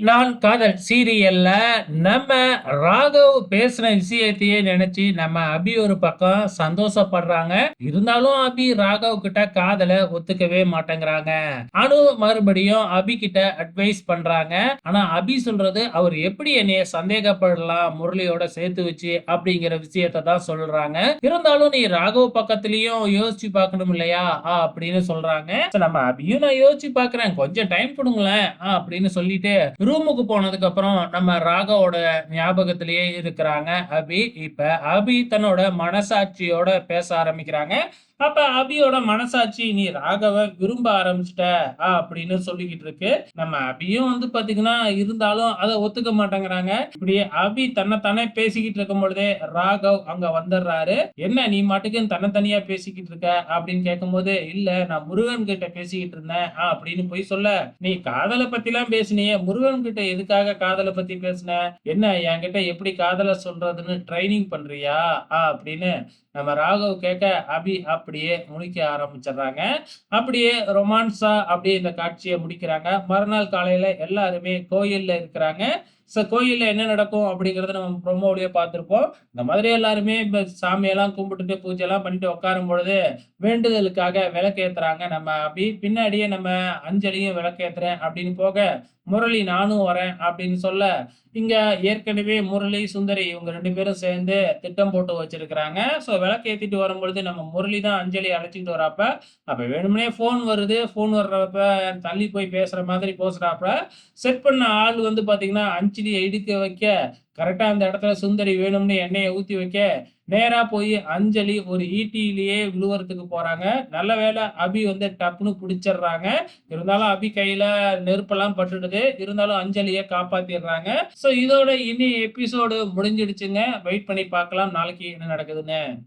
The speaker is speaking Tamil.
நான் காதல் சீரியல்ல நம்ம ராகவ் பேசின விஷயத்தையே நினைச்சு நம்ம அபி ஒரு பக்கம் சந்தோஷப்படுறாங்க. இருந்தாலும் அபி ராகவ் கிட்ட காதலை ஒத்துக்கவே மாட்டேங்கிறாங்க. அனு மறுபடியும் அபி கிட்ட அட்வைஸ் பண்றாங்க. ஆனா அபி சொல்றது அவர் எப்படி என்னைய சந்தேகப்படலாம் முரளியோட சேர்த்து வச்சு அப்படிங்கிற விஷயத்தை தான் சொல்றாங்க. இருந்தாலும் நீ ராகவ் பக்கத்துலயும் யோசிச்சு பார்க்கணும் இல்லையா? ஆ, அப்படின்னு சொல்றாங்க. நம்ம அபியும் நான் யோசிச்சு பார்க்கறேன். கொஞ்சம் டைம் கொடுங்களேன். அப்படின்னு சொல்லிட்டு ரூமுக்கு போனதுக்கு அப்புறம் நம்ம ராகவோட ஞாபகத்திலேயே இருக்கிறாங்க அபி. இப்ப அபி தன்னோட மனசாட்சியோட பேச ஆரம்பிக்கிறாங்க. அப்ப அபியோட மனசாட்சி நீ ராகவ விரும்ப ஆரம்பிச்சிட்ட அப்படின்னு சொல்லிக்கிட்டு இருக்கு. நம்ம அபியும் வந்து பாத்தீங்கன்னா இருந்தாலும் அதை ஒத்துக்க மாட்டேங்கிறாங்க. இப்படி அபி தன்னைத்தானே பேசிக்கிட்டு இருக்கும் பொழுதே ராகவ் அங்க வந்துடுறாரு என்ன நீ மாட்டுக்கு தன்னைத்தனியா பேசிக்கிட்டு இருக்க? அப்படின்னு கேட்கும்போது இல்ல நான் முருகன் கிட்ட பேசிக்கிட்டு இருந்தேன். ஆ, அப்படின்னு போய் சொல்ல நீ காதலை பத்தி எல்லாம் பேசினியே. முருகன் கிட்ட எதுக்காக காதலை பத்தி பேசின? என்ன என்கிட்ட எப்படி காதலை சொல்றதுன்னு ட்ரைனிங் பண்றியா? ஆ, அப்படின்னு நம்ம ராகவ் கேட்க அபி அப்படியே முழிக்க ஆரம்பிச்சிடுறாங்க. அப்படியே ரொமான்ஸா அப்படியே இந்த காட்சியை முடிக்கிறாங்க. மறுநாள் காலையில எல்லாருமே கோயில்ல இருக்கிறாங்க. ஸோ கோயில்ல என்ன நடக்கும் அப்படிங்கறத நம்ம ப்ரொமோலயே பார்த்திருப்போம். இந்த மாதிரி எல்லாருமே இப்போ சாமியெல்லாம் கும்பிட்டுட்டு பூஜை எல்லாம் பண்ணிட்டு உட்காரும் பொழுது வேண்டுதலுக்காக விளக்கேற்றுறாங்க நம்ம அப்படி பின்னாடியே நம்ம அஞ்சலியும் விளக்கேற்றுறேன் அப்படின்னு போக முரளி நானும் வரேன் அப்படின்னு சொல்ல இங்க ஏற்கனவே முரளி சுந்தரி இவங்க ரெண்டு பேரும் சேர்ந்து திட்டம் போட்டு வச்சிருக்கிறாங்க. ஸோ விளக்கேற்றிட்டு வரும்பொழுது நம்ம முரளி தான் அஞ்சலி அழைச்சிட்டு வரப்ப. அப்ப வேணும்னே ஃபோன் வருது. ஃபோன் வர்றப்ப தள்ளி போய் பேசுற மாதிரி பேசுறாப்ப செட் பண்ண ஆள் வந்து பாத்தீங்கன்னா கிச்சடி எடுத்து வைக்க கரெக்டா அந்த இடத்துல சுந்தரி வேணும்னு எண்ணெயை ஊத்தி வைக்க நேரா போய் அஞ்சலி ஒரு ஈட்டியிலேயே விழுவுறதுக்கு போறாங்க. நல்ல வேளை அபி வந்து டப்புன்னு பிடிச்சிடுறாங்க. இருந்தாலும் அபி கையில நெருப்பெல்லாம் பட்டுடுது. இருந்தாலும் அஞ்சலியை காப்பாத்திடுறாங்க. சோ இதோட இனி எபிசோடு முடிஞ்சிடுச்சுங்க. வெயிட் பண்ணி பார்க்கலாம். நாளைக்கு என்ன நடக்குதுன்னு.